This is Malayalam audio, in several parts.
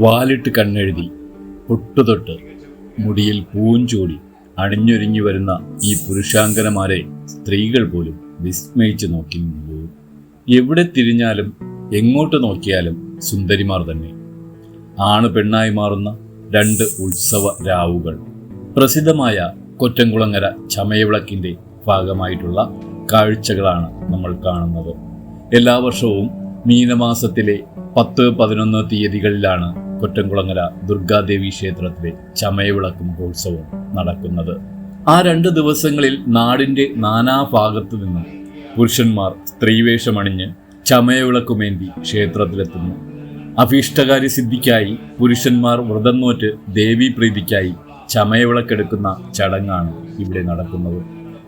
വാലിട്ട് കണ്ണെഴുതി പൊട്ടുതൊട്ട് മുടിയിൽ പൂഞ്ചൂടി അണിഞ്ഞൊരുങ്ങി വരുന്ന ഈ പുരുഷാങ്കനമാരെ സ്ത്രീകൾ പോലും വിസ്മയിച്ച് നോക്കി നിന്നു എവിടെ തിരിഞ്ഞാലും എങ്ങോട്ട് നോക്കിയാലും സുന്ദരിമാർ തന്നെ. ആണ് പെണ്ണായി മാറുന്ന രണ്ട് ഉത്സവ രാവുകൾ. പ്രസിദ്ധമായ കൊറ്റംകുളങ്ങര ചമയവിളക്കിന്റെ ഭാഗമായിട്ടുള്ള കാഴ്ചകളാണ് നമ്മൾ കാണുന്നത്. എല്ലാ വർഷവും മീനമാസത്തിലെ പത്ത് പതിനൊന്ന് തീയതികളിലാണ് കൊറ്റംകുളങ്ങര ദുർഗാദേവി ക്ഷേത്രത്തിലെ ചമയവിളക്ക് മഹോത്സവം നടക്കുന്നത്. ആ രണ്ട് ദിവസങ്ങളിൽ നാടിന്റെ നാനാഭാഗത്തു നിന്നും പുരുഷന്മാർ സ്ത്രീവേഷമണിഞ്ഞ് ചമയവിളക്കുമേന്തി ക്ഷേത്രത്തിലെത്തുന്നു. അഭീഷ്ടകാര്യ സിദ്ധിക്കായി പുരുഷന്മാർ വ്രതം നോറ്റ് ദേവീപ്രീതിക്കായി ചമയവിളക്കെടുക്കുന്ന ചടങ്ങാണ് ഇവിടെ നടക്കുന്നത്.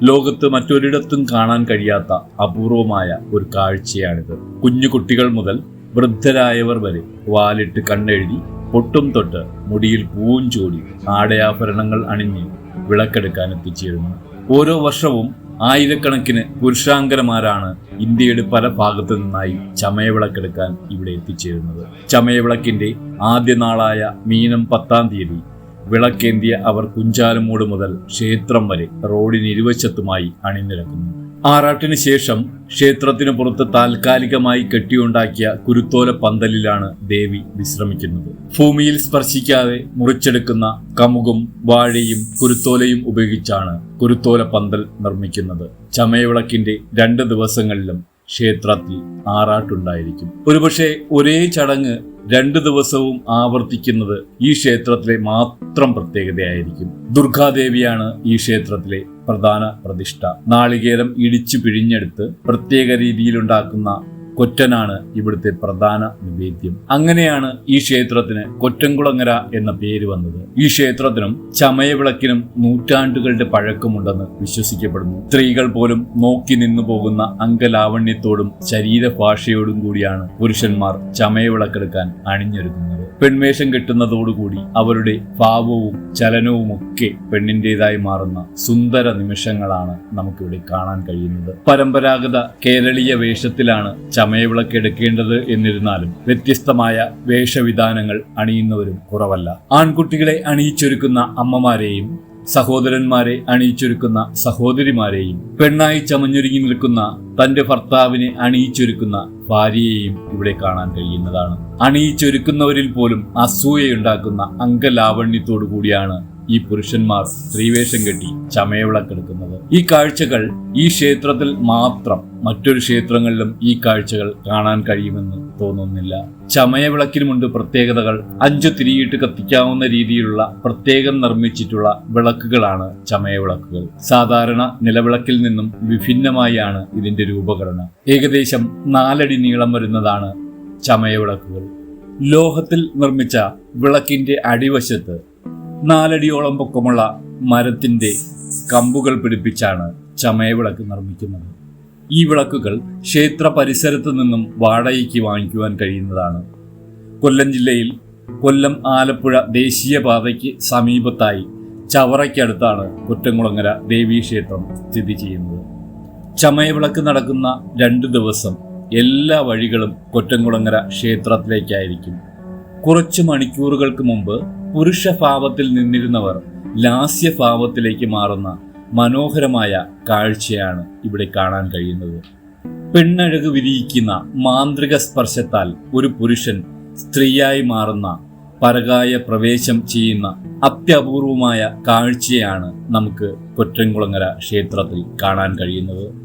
ലോകത്ത് മറ്റൊരിടത്തും കാണാൻ കഴിയാത്ത അപൂർവമായ ഒരു കാഴ്ചയാണിത്. കുഞ്ഞു കുട്ടികൾ മുതൽ വൃദ്ധരായവർ വരെ വാലിട്ട് കണ്ണെഴുതി പൊട്ടും തൊട്ട് മുടിയിൽ പൂവും ചൂടി ആടയാഭരണങ്ങൾ അണിഞ്ഞ് വിളക്കെടുക്കാൻ എത്തിച്ചേരുന്നു. ഓരോ വർഷവും ആയിരക്കണക്കിന് പുരുഷാങ്കരമാരാണ് ഇന്ത്യയുടെ പല ഭാഗത്തു നിന്നായി ചമയവിളക്കെടുക്കാൻ ഇവിടെ എത്തിച്ചേരുന്നത്. ചമയവിളക്കിന്റെ ആദ്യ നാളായ മീനം പത്താം തീയതി വിളക്കേന്തിയ അവർ കുഞ്ചാലമൂട് മുതൽ ക്ഷേത്രം വരെ റോഡിന് ഇരുവശത്തുമായി അണിനിരക്കുന്നു. ആറാട്ടിന് ശേഷം ക്ഷേത്രത്തിന് പുറത്ത് താൽക്കാലികമായി കെട്ടിയുണ്ടാക്കിയ കുരുത്തോല പന്തലിലാണ് ദേവി വിശ്രമിക്കുന്നത്. ഭൂമിയിൽ സ്പർശിക്കാതെ മുറിച്ചെടുക്കുന്ന കമുകും വാഴയും കുരുത്തോലയും ഉപയോഗിച്ചാണ് കുരുത്തോല പന്തൽ നിർമ്മിക്കുന്നത്. ചമയവിളക്കിന്റെ രണ്ട് ദിവസങ്ങളിലും ക്ഷേത്രത്തിൽ ആറാട്ടുണ്ടായിരിക്കും. ഒരുപക്ഷെ ഒരേ ചടങ്ങ് രണ്ടു ദിവസവും ആവർത്തിക്കുന്നത് ഈ ക്ഷേത്രത്തിലെ മാത്രം പ്രത്യേകതയായിരിക്കും. ദുർഗാദേവിയാണ് ഈ ക്ഷേത്രത്തിലെ പ്രധാന പ്രതിഷ്ഠ. നാളികേരം ഇടിച്ചു പിഴിഞ്ഞെടുത്ത് പ്രത്യേക രീതിയിലുണ്ടാക്കുന്ന കൊറ്റനാണ് ഇവിടുത്തെ പ്രധാന നിവേദ്യം. അങ്ങനെയാണ് ഈ ക്ഷേത്രത്തിന് കൊറ്റൻകുളങ്ങര എന്ന പേര് വന്നത്. ഈ ക്ഷേത്രത്തിനും ചമയവിളക്കിനും നൂറ്റാണ്ടുകളുടെ പഴക്കമുണ്ടെന്ന് വിശ്വസിക്കപ്പെടുന്നു. സ്ത്രീകൾ പോലും നോക്കി നിന്നു പോകുന്ന അംഗലാവണ്യത്തോടും ശരീരഭാഷയോടും കൂടിയാണ് പുരുഷന്മാർ ചമയവിളക്കെടുക്കാൻ അണിഞ്ഞൊരുങ്ങുന്നത്. പെൺവേഷം കെട്ടുന്നതോടുകൂടി അവരുടെ ഭാവവും ചലനവും ഒക്കെ പെണ്ണിന്റെതായി മാറുന്ന സുന്ദര നിമിഷങ്ങളാണ് നമുക്കിവിടെ കാണാൻ കഴിയുന്നത്. പരമ്പരാഗത കേരളീയ വേഷത്തിലാണ് ചമയവിളക്ക് എടുക്കേണ്ടത് എന്നിരുന്നാലും വ്യത്യസ്തമായ വേഷവിധാനങ്ങൾ അണിയുന്നവരും കുറവല്ല. ആൺകുട്ടികളെ അണിയിച്ചൊരുക്കുന്ന അമ്മമാരെയും സഹോദരന്മാരെ അണിയിച്ചൊരുക്കുന്ന സഹോദരിമാരെയും പെണ്ണായി ചമഞ്ഞൊരുങ്ങി നിൽക്കുന്ന തന്റെ ഭർത്താവിനെ അണിയിച്ചൊരുക്കുന്ന ഭാര്യയെയും ഇവിടെ കാണാൻ കഴിയുന്നതാണ്. അണിയിച്ചൊരുക്കുന്നവരിൽ പോലും അസൂയയുണ്ടാക്കുന്ന അംഗലാവണ്യത്തോടു കൂടിയാണ് ഈ പുരുഷന്മാർ സ്ത്രീവേഷം കെട്ടി ചമയവിളക്കെടുക്കുന്നത്. ഈ കാഴ്ചകൾ ഈ ക്ഷേത്രത്തിൽ മാത്രം മറ്റൊരു ക്ഷേത്രങ്ങളിലും ഈ കാഴ്ചകൾ കാണാൻ കഴിയുമെന്ന് തോന്നുന്നില്ല. ചമയവിളക്കിനുമുണ്ട് പ്രത്യേകതകൾ. അഞ്ചു തിരിയിട്ട് കത്തിക്കാവുന്ന രീതിയിലുള്ള പ്രത്യേകം നിർമ്മിച്ചിട്ടുള്ള വിളക്കുകളാണ് ചമയവിളക്കുകൾ. സാധാരണ നിലവിളക്കിൽ നിന്നും വിഭിന്നമായാണ് ഇതിന്റെ രൂപകരണം ഏകദേശം നാലടി നീളം വരുന്നതാണ് ചമയവിളക്കുകൾ. ലോഹത്തിൽ നിർമ്മിച്ച വിളക്കിന്റെ അടിവശത്ത് നാലടിയോളം പൊക്കമുള്ള മരത്തിന്റെ കമ്പുകൾ പിടിപ്പിച്ചാണ് ചമയവിളക്ക് നിർമ്മിക്കുന്നത്. ഈ വിളക്കുകൾ ക്ഷേത്ര പരിസരത്ത് നിന്നും വാടകയ്ക്ക് വാങ്ങിക്കുവാൻ കഴിയുന്നതാണ്. കൊല്ലം ജില്ലയിൽ കൊല്ലം ആലപ്പുഴ ദേശീയപാതയ്ക്ക് സമീപത്തായി ചവറയ്ക്കടുത്താണ് കുറ്റംകുളങ്ങര ദേവീക്ഷേത്രം സ്ഥിതി ചെയ്യുന്നത്. ചമയവിളക്ക് നടക്കുന്ന രണ്ട് ദിവസം എല്ലാ വഴികളും കൊറ്റംകുളങ്ങര ക്ഷേത്രത്തിലേക്കായിരിക്കും. കുറച്ച് മണിക്കൂറുകൾക്ക് മുമ്പ് പുരുഷഭാവത്തിൽ നിന്നിരുന്നവർ ലാസ്യഭാവത്തിലേക്ക് മാറുന്ന മനോഹരമായ കാഴ്ചയാണ് ഇവിടെ കാണാൻ കഴിയുന്നത്. പെണ്ണഴക് വിരിയിക്കുന്ന മാന്ത്രിക സ്പർശത്താൽ ഒരു പുരുഷൻ സ്ത്രീയായി മാറുന്ന പരകായ പ്രവേശം ചെയ്യുന്ന അത്യപൂർവമായ കാഴ്ചയാണ് നമുക്ക് കൊറ്റൻകുളങ്ങര ക്ഷേത്രത്തിൽ കാണാൻ കഴിയുന്നത്.